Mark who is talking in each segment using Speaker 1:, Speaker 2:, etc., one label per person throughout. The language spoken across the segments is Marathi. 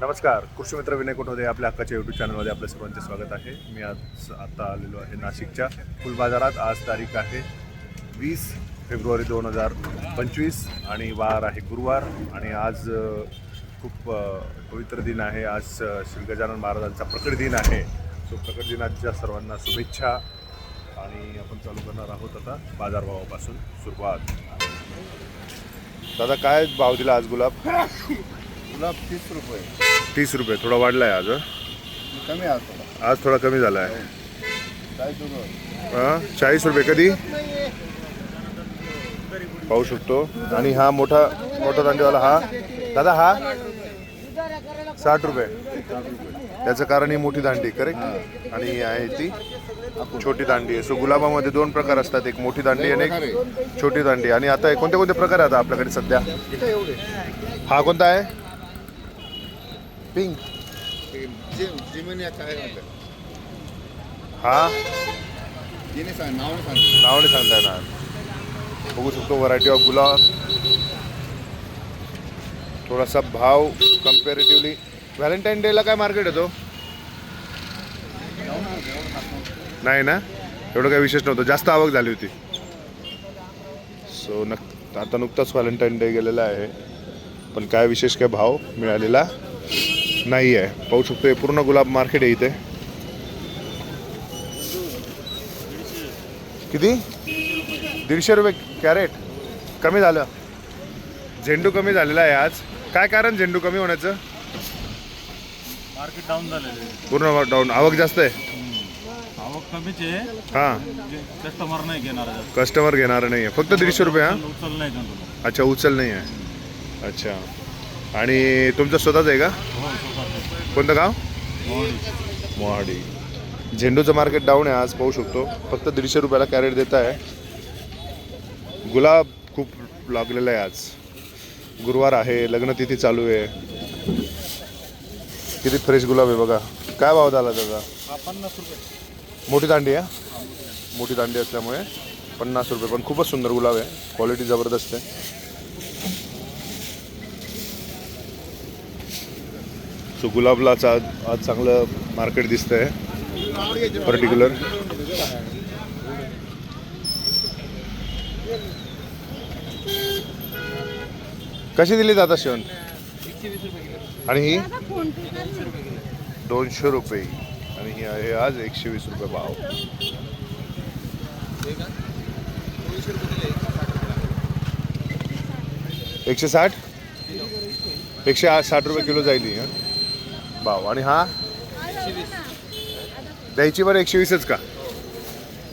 Speaker 1: नमस्कार कृषी मित्र विनय कोठोदे आपल्या हक्काच्या यूट्यूब चॅनलमध्ये आपल्या सर्वांचे स्वागत आहे. मी आज आता आलेलो आहे नाशिकच्या फुल बाजारात. आज तारीख आहे वीस फेब्रुवारी दोन हजार पंचवीस आणि वार आहे गुरुवार आणि आज खूप पवित्र दिन आहे. आज श्री गजानन महाराजांचा प्रकट दिन आहे. सो प्रकट दिनाच्या सर्वांना शुभेच्छा आणि आपण चालू करणार आहोत आता बाजारभावापासून सुरुवात. दादा काय भाव दिला आज गुलाब?
Speaker 2: गुलाब तीस रुपये.
Speaker 1: तीस रुपये. थोडा वाढला आहे आज हं?
Speaker 2: कमी आहे थोडा.
Speaker 1: आज थोडा कमी झाला आहे
Speaker 2: काय सुरू
Speaker 1: हां? चाळीस रुपये. कधी? पाहू शकतो. आणि हा मोठा मोठा दांडीवाला हा? दादा हा? साठ रुपये. त्याचं कारण ही मोठी दांडी करेक्ट आणि ही आहे ती. छोटी दांडी आहे. सो गुलाबामध्ये दोन प्रकार असतात. एक मोठी दांडी आणि एक छोटी दांडी. आणि आता कोणते कोणते प्रकार आहेत आपल्याकडे सध्या? हा कोणता आहे? पिंक हा?
Speaker 2: नाव
Speaker 1: नाही सांगता येणार बघू शकतो व्हरायटी ऑफ गुलाब. थोडासा भाव कम्पॅरेटिव्हली व्हॅलेंटाईन डेला काय मार्केट येतो नाही ना? एवढं काही विशेष नव्हतं. जास्त आवक झाली होती. सो नक आता नुकताच व्हॅलेंटाईन डे गेलेला आहे. पण काय विशेष काय भाव मिळालेला नाही आहे पाहू शकतो हे पूर्ण गुलाब मार्केट आहे इथे. किती? दीडशे रुपये कॅरेट. कमी झालं. झेंडू कमी झालेला आहे आज. काय कारण झेंडू कमी होण्याचं?
Speaker 3: मार्केट डाऊन झालेले
Speaker 1: पूर्ण डाऊन आवक जास्त आहे.
Speaker 3: कमीच आहे.
Speaker 1: हां.
Speaker 3: कस्टमर नाही घेणार जास्त.
Speaker 1: कस्टमर घेणार नाही आहे फक्त दीडशे रुपये हां?
Speaker 3: उचल नाही
Speaker 1: अच्छा उचल नाही आहे. अच्छा. आणि तुमचं स्वतःच आहे का?
Speaker 3: हो स्वतः
Speaker 1: कोणतं गाव. मोहाडी. झेंडूचं मार्केट डाऊन आहे आज पाहू शकतो. फक्त दीडशे रुपयाला कॅरेट देत आहे. गुलाब खूप लागलेला आहे आज. गुरुवार आहे लग्नतिथी चालू आहे. किती फ्रेश गुलाब आहे बघा. काय भाव झाला त्याचा?
Speaker 3: हा पन्नास रुपये.
Speaker 1: मोठी दांडी आहे. मोठी दांडी असल्यामुळे पन्नास रुपये. पण खूपच सुंदर गुलाब आहे. क्वालिटी जबरदस्त आहे. सो गुलाबलाच आज आज चांगलं मार्केट दिसतंय. पर्टिक्युलर कशी दिली जाता शेवण? आणि ही? दोनशे रुपये. आणि ही आज एकशे वीस रुपये भाव. एकशे साठ? एकशे आठ साठ रुपये किलो जाईल? भाव. आणि हा? द्यायची बरं एकशे वीसच का?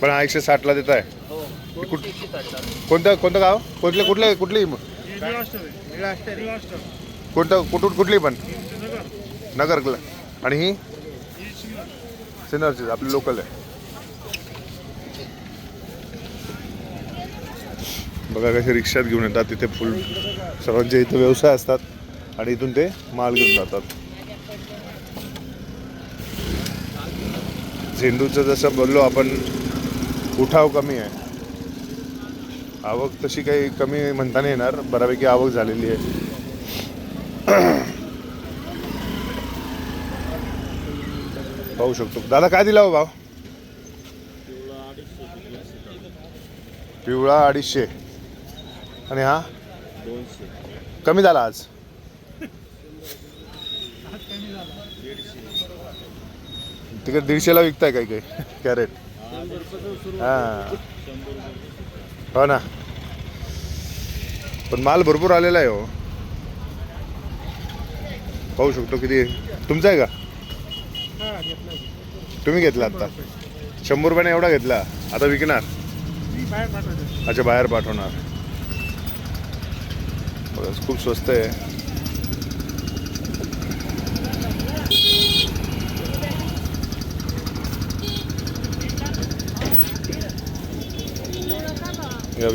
Speaker 1: पण हा एकशे साठला देत आहे. कुठ कोणतं कोणतं गाव? कुठले कुठले कुठली? कोणतं कुठून कुठली पण? नगर आणि ही? सिनरची आपली लोकल आहे. बघा कसे रिक्षात घेऊन येतात तिथे फुल सर्वांचे इथं व्यवसाय असतात आणि इथून ते माल घेऊन जातात. झेंडूचं जसं बोललो आपण उठाव कमी आहे. आवक तशी काही कमी म्हणता नाही येणार बऱ्यापैकी आवक झालेली आहे. पाहू शकतो. दादा काय दिला हो भाव? पिवळा अडीचशे. आणि हा? कमी झाला आज. तिकडे दीडशेला विकताय काही काही. कॅरेट. हां. हो ना. पण माल भरपूर आलेला आहे हो. पाहू शकतो किती. तुमचा आहे का? तुम्ही घेतला आता? शंभर रुपयाने एवढा घेतला? आता विकणार? अच्छा बाहेर पाठवणार. बघा खूप स्वस्त आहे.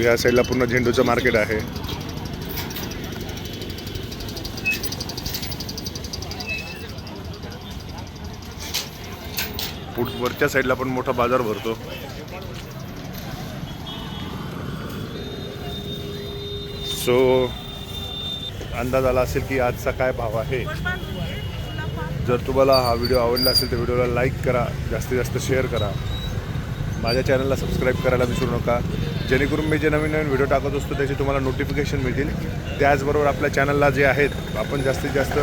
Speaker 1: या- साईडला पूर्ण झेंडूचं मार्केट आहे. पुढ- वरच्या साईडला पण मोठा बाजार भरतो. सो अंदाज आला असेल की आजचा काय भाव आहे? जर तुम्हाला हा व्हिडिओ आवडला असेल तर व्हिडिओला लाईक करा जास्तीत जास्त शेअर करा. माझ्या चॅनलला सबस्क्राईब करायला विसरू नका. जेणेकरून मी जे नवीन नवीन व्हिडिओ टाकत असतो त्याची तुम्हाला नोटिफिकेशन मिळतील. त्याचबरोबर आपल्या चॅनलला जे आहेत आपण जास्तीत जास्त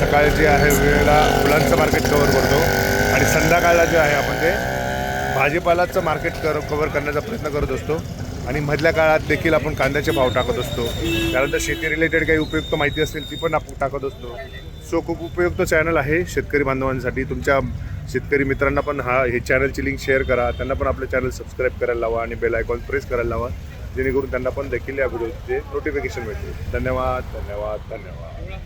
Speaker 1: सकाळी जे आहे वेळेला फुलांचं मार्केट कवर करतो आणि संध्याकाळला जे आहे आपण ते भाजीपालाचं मार्केट कर कवर करण्याचा प्रयत्न करत असतो. आणि मधल्या काळात देखील आपण कांद्याचे भाव टाकत असतो. त्यानंतर शेती रिलेटेड काही उपयुक्त माहिती असेल ती पण आपण टाकत असतो. सो खूप उपयुक्त चॅनल आहे शेतकरी बांधवांसाठी. तुमच्या शेतकरी मित्रांना पण हा हे चॅनलची लिंक शेअर करा. त्यांना पण आपलं चॅनल सबस्क्राईब करायला लावा आणि बेल आयकॉन प्रेस करायला लावा. जेणेकरून त्यांना पण देखील या व्हिडिओचे नोटिफिकेशन मिळतील धन्यवाद धन्यवाद धन्यवाद.